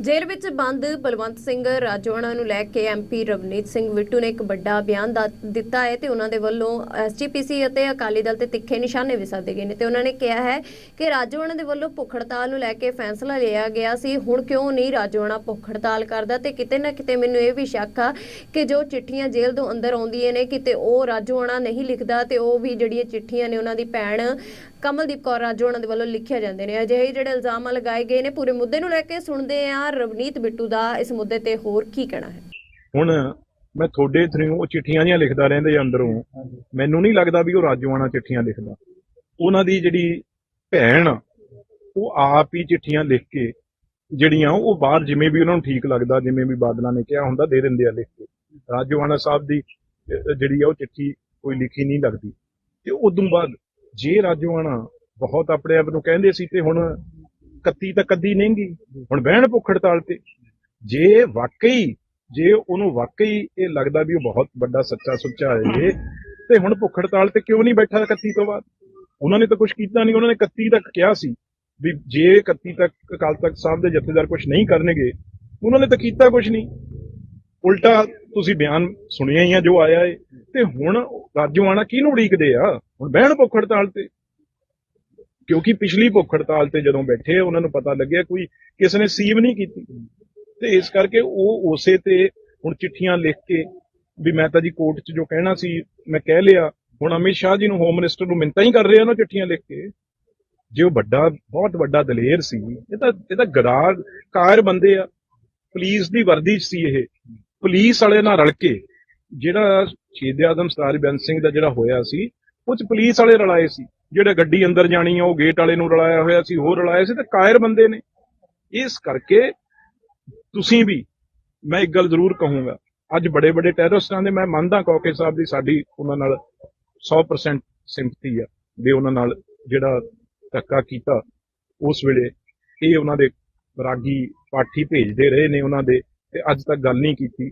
ਜੇਲ੍ਹ ਵਿੱਚ ਬੰਦ ਬਲਵੰਤ ਸਿੰਘ ਰਾਜੋਆਣਾ ਨੂੰ ਲੈ ਕੇ ਐਮਪੀ ਰਵਨੀਤ ਸਿੰਘ ਬਿੱਟੂ ਨੇ ਇੱਕ ਵੱਡਾ ਬਿਆਨ ਦਾ- ਦਿੱਤਾ ਹੈ ਤੇ ਉਹਨਾਂ ਦੇ ਵੱਲੋਂ ਐਸਜੀਪੀਸੀ ਅਤੇ ਅਕਾਲੀ ਦਲ ਤੇ ਤਿੱਖੇ ਨਿਸ਼ਾਨੇ ਵੀ ਸਾਧੇ ਗਏ ਨੇ ਤੇ ਉਹਨਾਂ ਨੇ ਕਿਹਾ ਹੈ ਕਿ ਰਾਜੋਆਣਾ ਦੇ ਵੱਲੋਂ ਭੁੱਖ ਹੜਤਾਲ ਨੂੰ ਲੈ ਕੇ ਫੈਸਲਾ ਲਿਆ ਗਿਆ ਸੀ। ਹੁਣ ਕਿਉਂ ਨਹੀਂ ਰਾਜੋਆਣਾ ਭੁੱਖ ਹੜਤਾਲ ਕਰਦਾ? ਤੇ ਕਿਤੇ ਨਾ ਕਿਤੇ ਮੈਨੂੰ ਇਹ ਵੀ ਸ਼ੱਕ ਆ ਕਿ ਜੋ ਚਿੱਠੀਆਂ ਜੇਲ੍ਹ ਤੋਂ ਅੰਦਰ ਆਉਂਦੀਆਂ ਨੇ, ਕਿਤੇ ਉਹ ਰਾਜੋਆਣਾ ਨਹੀਂ ਲਿਖਦਾ ਤੇ ਉਹ ਵੀ ਜਿਹੜੀਆਂ ਚਿੱਠੀਆਂ ਨੇ ਉਹਨਾਂ ਦੀ ਭੈਣ ਕਮਲਦੀਪ ਕੌਰ ਰਾਜੋਆਣਾ ਦੇ ਵੱਲੋਂ ਲਿਖਿਆ ਜਾਂਦੇ ਨੇ। ਅਜਿਹੇ ਜਿਹੜੇ ਇਲਜ਼ਾਮ ਲਗਾਏ ਗਏ ਨੇ, ਪੂਰੇ ਮੁੱਦੇ ਨੂੰ ਲੈ ਕੇ ਸੁਣਦੇ ਆ ਰਵਨੀਤ ਬਿੱਟੂ ਦਾ ਇਸ ਮੁੱਦੇ ਤੇ ਹੋਰ ਕੀ ਕਹਿਣਾ ਹੈ? ਹੁਣ ਮੈਂ ਤੁਹਾਡੇ ਥਰੂ ਚਿੱਠੀਆਂ ਜੀਆਂ ਲਿਖਦਾ ਰਹਿੰਦੇ ਅੰਦਰੋਂ, ਮੈਨੂੰ ਨਹੀਂ ਲੱਗਦਾ ਵੀ ਉਹ ਰਾਜੂਆਣਾ ਚਿੱਠੀਆਂ ਲਿਖਦਾ। ਉਹਨਾਂ ਦੀ ਜਿਹੜੀ ਭੈਣ ਉਹ ਆਪ ਹੀ ਚਿੱਠੀਆਂ ਲਿਖ ਕੇ ਜਿਹੜੀਆਂ ਉਹ ਬਾਹਰ ਜਿਵੇਂ ਵੀ ਉਹਨਾਂ ਨੂੰ ਠੀਕ ਲੱਗਦਾ, ਜਿਵੇਂ ਵੀ ਬਾਦਲਾਂ ਨੇ ਕਿਹਾ ਹੁੰਦਾ, ਦੇ ਦਿੰਦੇ ਆ ਲਿਖ ਕੇ। ਰਾਜੋਆਣਾ ਸਾਹਿਬ ਦੀ ਜਿਹੜੀ ਆ ਉਹ ਚਿੱਠੀ ਕੋਈ ਲਿਖੀ ਨਹੀਂ ਲੱਗਦੀ। ਤੇ ਉਦੋਂ ਬਾਅਦ ਜੇ ਰਾਜੋਆਣਾ ਬਹੁਤ ਆਪਣੇ ਆਪ ਨੂੰ ਕਹਿੰਦੇ ਸੀ ਤੇ ਹੁਣ ਕੱਤੀ ਤਾਂ ਕੱਦੀ ਨਹੀਂਗੀ ਹੁਣ ਬਹਿਣ ਭੁੱਖ ਹੜਤਾਲ ਤੇ। ਜੇ ਵਾਕਈ, ਜੇ ਉਹਨੂੰ ਵਾਕਈ ਇਹ ਲੱਗਦਾ ਵੀ ਉਹ ਬਹੁਤ ਵੱਡਾ ਸੱਚਾ ਸੁੱਚਾ ਹੈ ਇਹ ਤੇ ਹੁਣ ਭੁੱਖ ਹੜਤਾਲ ਤੇ ਕਿਉਂ ਨਹੀਂ ਬੈਠਾ 31 ਤੋਂ ਬਾਅਦ? ਉਹਨਾਂ ਨੇ ਤਾਂ ਕੁਝ ਕੀਤਾ ਨਹੀਂ, ਉਹਨਾਂ ਨੇ 31 ਤੱਕ ਕਿਹਾ ਸੀ ਵੀ ਜੇ 31 ਤੱਕ, ਅਕਾਲ ਤਖਤ ਸਾਹਿਬ ਦੇ ਜਥੇਦਾਰ ਕੁਝ ਨਹੀਂ ਕਰਨਗੇ, ਉਹਨਾਂ ਨੇ ਤਾਂ ਕੀਤਾ ਕੁਝ ਨਹੀਂ। ਉਲਟਾ ਤੁਸੀਂ ਬਿਆਨ ਸੁਣਿਆ ਹੀ ਆ ਜੋ ਆਇਆ ਏ, ਤੇ ਹੁਣ ਰਾਜੂਆਣਾ ਕਿਹਨੂੰ ਉਡੀਕਦੇ ਆ? ਹੁਣ ਬਹਿਣ ਭੁੱਖ ਹੜਤਾਲ ਤੇ। ਕਿਉਂਕਿ ਪਿਛਲੀ ਭੁੱਖ ਹੜਤਾਲ ਤੇ ਜਦੋਂ ਬੈਠੇ, ਉਹਨਾਂ ਨੂੰ ਪਤਾ ਲੱਗਿਆ ਕੋਈ ਕਿਸੇ ਨੇ ਸੀਵ ਨਹੀਂ ਕੀਤੀ। ਤੇ ਇਸ ਕਰਕੇ ਉਹ ਉਸੇ ਤੇ ਹੁਣ ਚਿੱਠੀਆਂ ਲਿਖ ਕੇ ਵੀ ਮੈਂ ਤਾਂ ਜੀ ਕੋਰਟ 'ਚ ਜੋ ਕਹਿਣਾ ਸੀ, ਮੈਂ ਕਹਿ ਲਿਆ, ਹੁਣ ਅਮਿਤ ਸ਼ਾਹ ਜੀ ਨੂੰ ਹੋਮ ਮਿਨਿਸਟਰ ਨੂੰ ਮਿੰਤਾ ਹੀ ਕਰ ਰਹੇ ਆ ਨਾ ਚਿੱਠੀਆਂ ਲਿਖ ਕੇ। ਜੇ ਉਹ ਵੱਡਾ, ਬਹੁਤ ਵੱਡਾ ਦਲੇਰ ਸੀ, ਇਹ ਤਾਂ ਇਹ ਤਾਂ ਗਦਾਰ ਕਾਰ ਬੰਦੇ ਆ। ਪੁਲਿਸ ਦੀ ਵਰਦੀ 'ਚ ਸੀ ਇਹ। ਪੁਲਿਸ ਵਾਲੇ ਨਾਲ ਰਲ ਕੇ ਜਿਹੜਾ ਸ਼ਹੀਦ ਆਜ਼ਮ ਸਤਾਰ ਬੇਅੰਤ ਸਿੰਘ ਦਾ ਜਿਹੜਾ ਹੋਇਆ ਸੀ, ਉਹ 'ਚ ਪੁਲਿਸ ਵਾਲੇ ਰਲਾਏ ਸੀ। ਜਿਹੜੇ ਗੱਡੀ ਅੰਦਰ ਜਾਣੀ ਆ, ਉਹ ਗੇਟ ਵਾਲੇ ਨੂੰ ਰਲਾਇਆ ਹੋਇਆ ਸੀ ਹੋਰ ਰਲਾਇਆ ਸੀ ਤੇ ਕਾਇਰ ਬੰਦੇ ਨੇ। ਇਸ ਕਰਕੇ ਤੁਸੀਂ ਵੀ, ਮੈਂ ਇੱਕ ਗੱਲ ਜ਼ਰੂਰ ਕਹੂੰਗਾ, ਅੱਜ ਬੜੇ ਬੜੇ ਟੈਰਰਿਸਟਾਂ ਦੇ, ਮੈਂ ਮੰਨਦਾ ਕੌਕੇ ਸਾਹਿਬ ਦੀ ਸਾਡੀ ਉਹਨਾਂ ਨਾਲ 100% ਸਿੰਪਥੀ ਆ, ਵੀ ਉਹਨਾਂ ਨਾਲ ਜਿਹੜਾ ਧੱਕਾ ਕੀਤਾ, ਉਸ ਵੇਲੇ ਇਹ ਉਹਨਾਂ ਦੇ ਰਾਗੀ ਪਾਠੀ ਭੇਜਦੇ ਰਹੇ ਨੇ ਉਹਨਾਂ ਦੇ, ਤੇ ਅੱਜ ਤੱਕ ਗੱਲ ਨਹੀਂ ਕੀਤੀ।